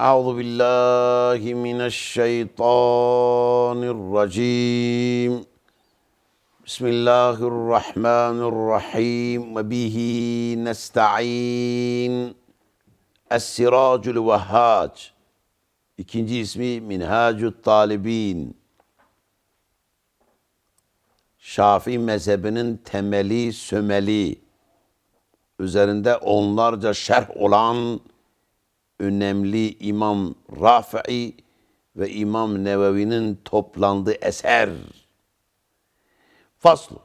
أعوذ بالله من الشيطان الرجيم بسم الله الرحمن الرحيم وبه نستعين السراج الوهاج İkinci ismi Minhacü Talibin. Şafii mezhebinin temeli, sömeli. Üzerinde onlarca şerh olan önemli İmam Rafi'i ve İmam Nevevi'nin toplandığı eser. Faslu.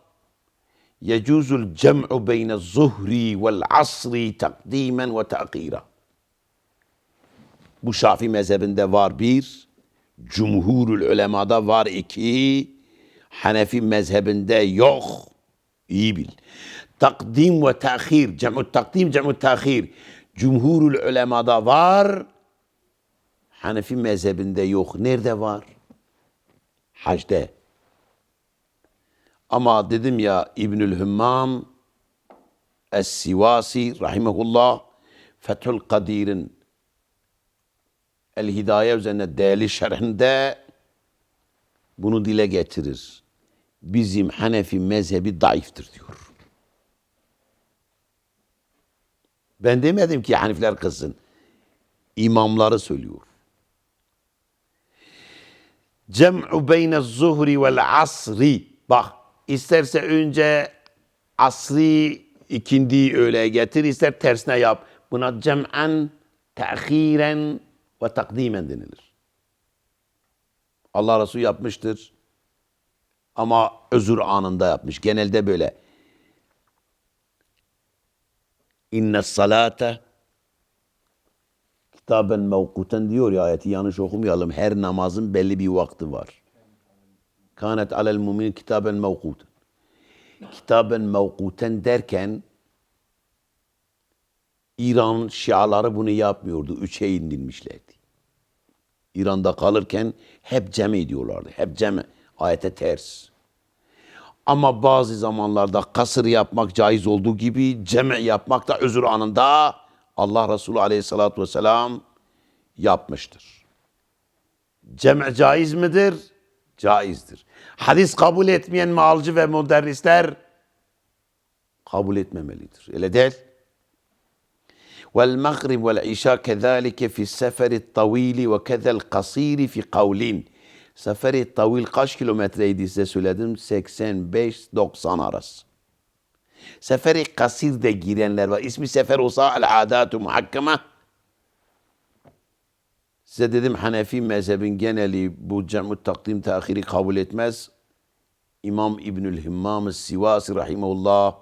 Yecuzul cem'u beyne zuhri vel asri takdimen ve ta'kira. Bu Şafii mezhebinde var bir, Cumhurul ulemada var iki, Hanefi mezhebinde yok. İyi bil. Takdim ve tahir, cem'u takdim, cem'u tahir. Cumhurul ulemada var, Hanefi mezhebinde yok. Nerede var? Hacde. Ama dedim ya İbnül Hümmam Es-Sivasi rahimehullah Fethül Kadir'in El Hidaye üzerine değerli şerhinde bunu dile getirir. Bizim Hanefi mezhebi zayıftır diyor. Ben demedim ki Hanifiler kızsın. İmamları söylüyor. Cem'u beyne zuhri vel asri. Bak isterse önce asri ikindi öyle getir, ister tersine yap. Buna cem'en, te'khiren ve takdimen denilir. Allah Resulü yapmıştır. Ama özür anında yapmış. Genelde böyle. İnne salate kitaben mevkuten diyor ya ayeti yanlış okumayalım. Her namazın belli bir vakti var. Kanet alel mumin kitaben mevkuten. Kitaben mevkuten derken İran şiaları bunu yapmıyordu. Üçe indirilmişlerdi. İran'da kalırken hep cem ediyorlardı. Hep cem. Ayete ters. Ama bazı zamanlarda kasır yapmak caiz olduğu gibi cem yapmak da özür anında Allah Resulü aleyhissalatü vesselam yapmıştır. Cem caiz midir? Caizdir. Hadis kabul etmeyen malcı ve müderrisler kabul etmemelidir. Öyle değil. والمغرب والعشاء كذلك في السفر الطويل وكذا القصير في قولين Seferi tavil kaç kilometreydi size söyledim? 85-90 arası. Seferi kasir de girenler var. İsmi sefer olsa al adatu muhakkeme. Size dedim Hanefi mezhebin geneli bu cem'u takdim tahiri kabul etmez. İmam İbnül Himmam Sivasi rahimullah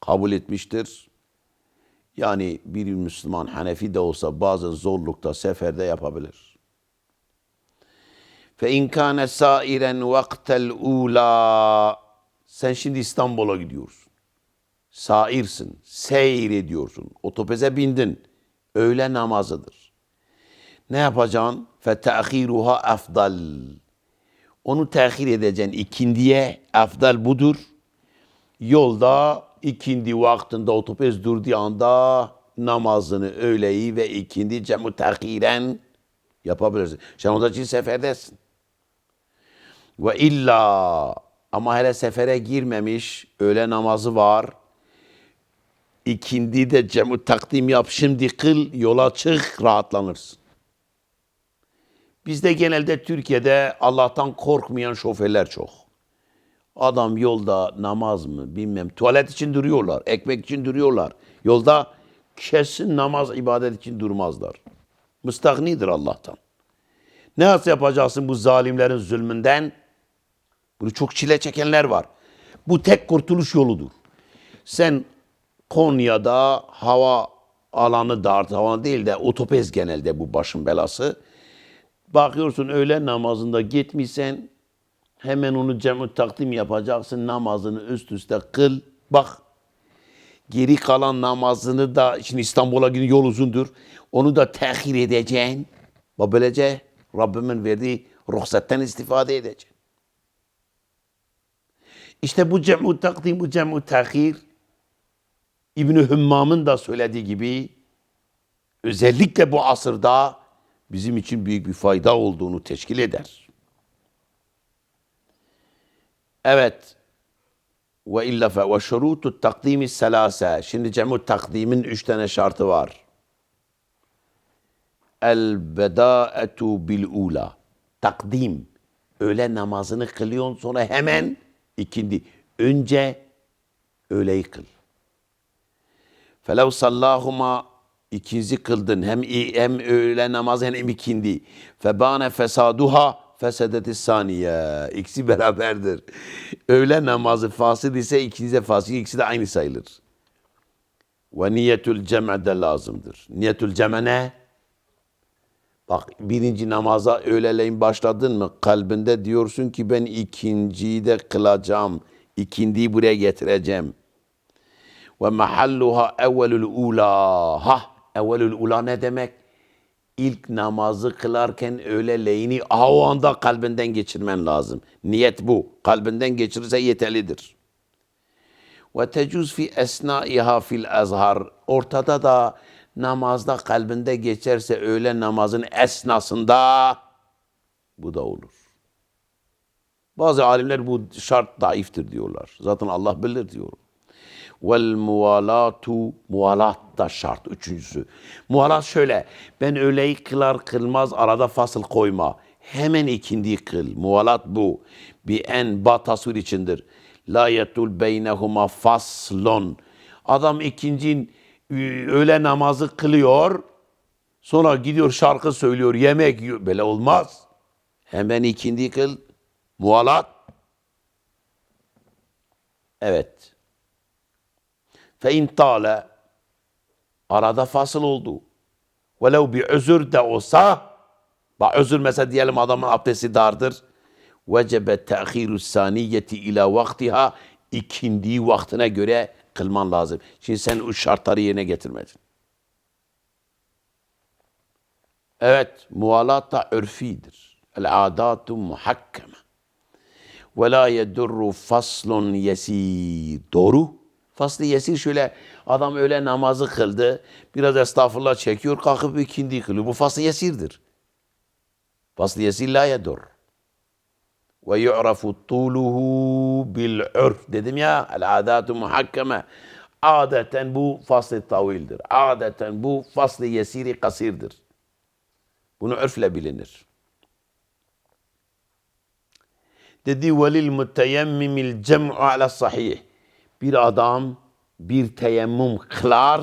kabul etmiştir. Yani bir Müslüman Hanefi de olsa bazen zorlukta seferde yapabilir. Fe in kana sairen vaktel ula sen şimdi İstanbul'a gidiyorsun. Sairsin, seyir ediyorsun. Otobüse bindin. Öğle namazıdır. Ne yapacaksın? Fe te'khiruha afdal. Onu tehir edeceksin ikindiye. Afdal budur. Yolda ikindi vaktinde otobüs durduğu anda namazını öğleyi ve ikindi cemu tehiren yapabilirsin. Sen onun için seferdesin. Ve illa ama hele sefere girmemiş öğle namazı var. İkindi de cemu takdim yap şimdi kıl yola çık rahatlanırsın. Bizde genelde Türkiye'de Allah'tan korkmayan şoförler çok. Adam yolda namaz mı bilmem tuvalet için duruyorlar, ekmek için duruyorlar. Yolda kesin namaz ibadet için durmazlar. Müstahnidir Allah'tan. Ne nasıl yapacaksın bu zalimlerin zulmünden? Bunu çok çile çekenler var. Bu tek kurtuluş yoludur. Sen Konya'da hava alanı dar, hava değil de otopez genelde bu başın belası. Bakıyorsun öğle namazında gitmişsen hemen onu cemü takdim yapacaksın. Namazını üst üste kıl. Bak geri kalan namazını da şimdi İstanbul'a gidin yol uzundur. Onu da tehir edeceksin. Ve böylece Rabbimin verdiği ruhsetten istifade edeceksin. İşte bu cem'u takdim, bu cem'u tehir İbn-i Hümmam'ın da söylediği gibi özellikle bu asırda bizim için büyük bir fayda olduğunu teşkil eder. Evet. Ve illa fe ve şurutu takdimi selase. Şimdi cemu takdimin üç tane şartı var. El bedaetu bil ula. Takdim. Öğle namazını kılıyorsun sonra hemen ikindi. Önce öğleyi kıl. Felev sallahuma ikinci kıldın. Hem hem öğle namazı hem ikindi. Febane fesaduha fesedeti saniye. İkisi beraberdir. Öğle namazı fasid ise ikinci de fasid. İkisi de aynı sayılır. Ve niyetül cem'e de lazımdır. Niyetül cem'e ne? Bak birinci namaza öğleleyin başladın mı kalbinde diyorsun ki ben ikinciyi de kılacağım. İkindiyi buraya getireceğim. Ve mahalluha evvelül ula. Ha evvelül ula ne demek? İlk namazı kılarken öğleleyini o anda kalbinden geçirmen lazım. Niyet bu. Kalbinden geçirirse yeterlidir. Ve tecuz fi esnaiha fil azhar. Ortada da namazda kalbinde geçerse öğle namazın esnasında bu da olur. Bazı alimler bu şart daiftir diyorlar. Zaten Allah bilir diyor. Vel muvalatu muvalat da şart. Üçüncüsü. Muvalat şöyle. Ben öğleyi kılar kılmaz arada fasıl koyma. Hemen ikindi kıl. Muvalat bu. Bir en ba tasvir içindir. La yetul beynehuma faslon. Adam ikincin öğle namazı kılıyor. Sonra gidiyor şarkı söylüyor, yemek yiyor. Böyle olmaz. Hemen ikindi kıl. Muvalat. Evet. Fe in tale arada fasıl oldu. Velev bir özür de olsa bak özür mesela diyelim adamın abdesti dardır. Vecebe te'khiru saniyeti ila vaktiha ikindi vaktine göre kılman lazım. Şimdi sen o şartları yerine getirmedin. Evet, muvalat da örfidir. El adatu muhakkeme. Ve la yedurru faslun yesir. Doğru. Faslı yesir şöyle adam öyle namazı kıldı. Biraz estağfurullah çekiyor kalkıp ikindi kılıyor. Bu faslı yesirdir. Faslı yesir la yedur. Ve yu'rafu tuluhu bil urf. Dedim ya el adatu muhakkeme. Adeten bu faslı tavildir. Adeten bu faslı yesiri kasirdir. Bunu örfle bilinir. Dedi velil muteyemmimil cem'u ala sahih. Bir adam bir teyemmüm kılar,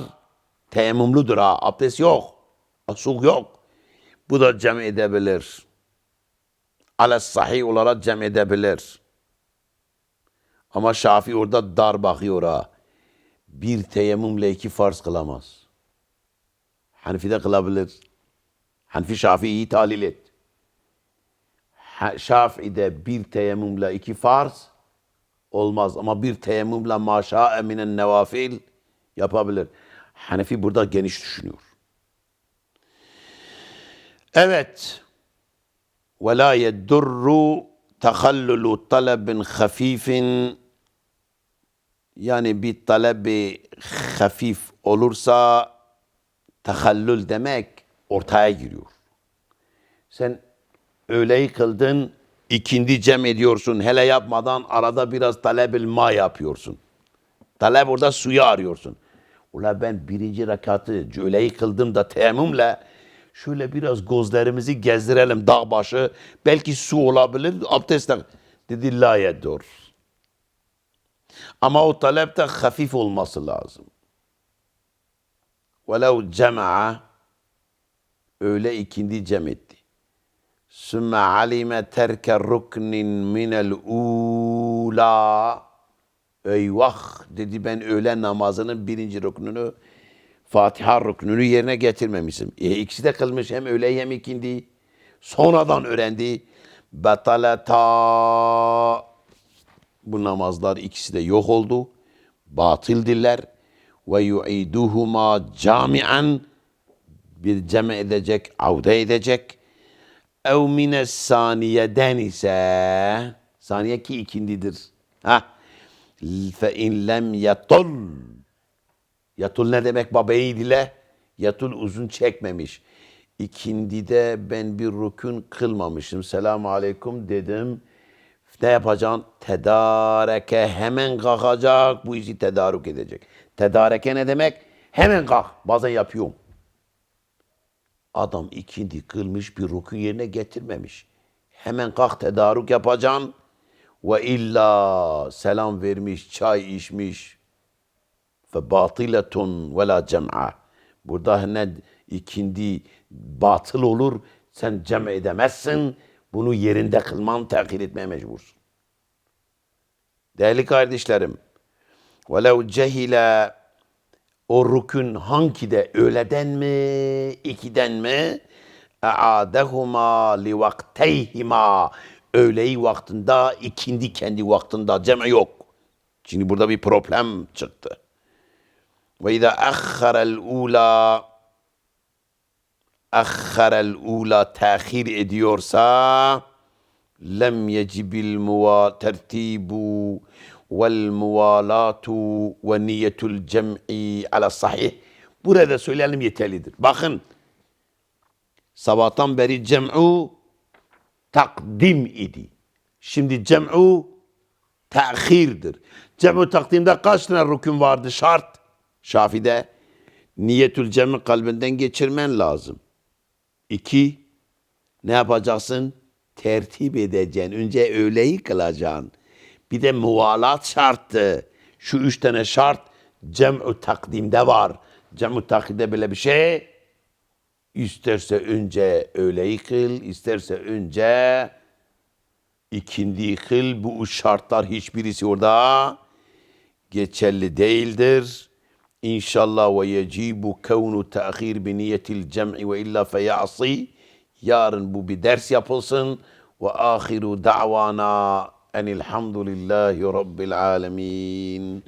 teyemmümlüdür ha, abdest yok, asuk yok. Bu da cem edebilir. Ala sahih olarak cem edebilir. Ama Şafii orada dar bakıyor ha. Bir teyemmümle iki farz kılamaz. Hanefi de kılabilir. Hanefi Şafii'yi talil et. Şafii'de bir teyemmümle iki farz olmaz ama bir teyemmümle maşa eminen nevafil yapabilir. Hanefi burada geniş düşünüyor. Evet. Ve la yeddurru tehallulu talebin hafifin yani bir talebi hafif olursa tehallül demek ortaya giriyor. Sen öğleyi kıldın, ikindi cem ediyorsun. Hele yapmadan arada biraz talebil ma yapıyorsun. Talep orada suyu arıyorsun. Ula ben birinci rekatı öğleyi kıldım da teyemmümle şöyle biraz gözlerimizi gezdirelim dağ başı. Belki su olabilir abdestle. Dedi la yedur. Ama o talep de hafif olması lazım. Velev cema'a öyle ikindi cem etti. Sümme alime terke ruknin minel ula. Eyvah dedi ben öğle namazının birinci ruknunu Fatiha ruknunu yerine getirmemişim. E, ikisi de kılmış hem öğle hem ikindi. Sonradan öğrendi. Betaleta bu namazlar ikisi de yok oldu. Batıldirler. Ve yu'iduhuma camian bir ceme edecek, avde edecek. Ev mine saniyeden ise saniye ki ikindidir. Ha. Fe in lem yatul. Yatul ne demek babayı dile? Yatul uzun çekmemiş. İkindide ben bir rükün kılmamışım. Selamun aleyküm dedim. Ne yapacaksın? Tedareke hemen kalkacak. Bu işi tedarük edecek. Tedareke ne demek? Hemen kalk. Bazen yapıyorum. Adam ikindi kılmış bir rükün yerine getirmemiş. Hemen kalk tedarük yapacaksın. Ve illa selam vermiş, çay içmiş. Fe batiletun ve la cem'a. Burada ne ikindi batıl olur. Sen cem edemezsin. Bunu yerinde kılman, tehir etmeye mecbursun. Değerli kardeşlerim, velev cehile o rükün hangide öğleden mi, ikiden mi? E'adehuma li vakteyhima. Öğleyi vaktinde, ikindi kendi vaktinde. Cem yok. Şimdi burada bir problem çıktı. Ve izâ ahharel ula ahharel ula tahir ediyorsa lem yecibil muva tertibu vel muvalatu ve niyetul cem'i ala sahih. Burada söyleyelim yeterlidir. Bakın sabahtan beri cem'u takdim idi. Şimdi cem'u tehirdir. Cem'u takdimde kaç tane rükün vardı şart? Şafi'de niyetül cem'i kalbinden geçirmen lazım. İki, ne yapacaksın? Tertip edeceksin. Önce öğleyi kılacaksın. Bir de muvalat şarttı. Şu üç tane şart cem'u takdimde var. Cem'u takdimde böyle bir şey. İsterse önce öğleyi kıl, isterse önce ikindi kıl. Bu şartlar hiçbirisi orada geçerli değildir. إن شاء الله ويجيب كون تأخير بنية الجمع وإلا فيعصي يارن بو بدرس يبصن وآخر دعوانا أن الحمد لله رب العالمين.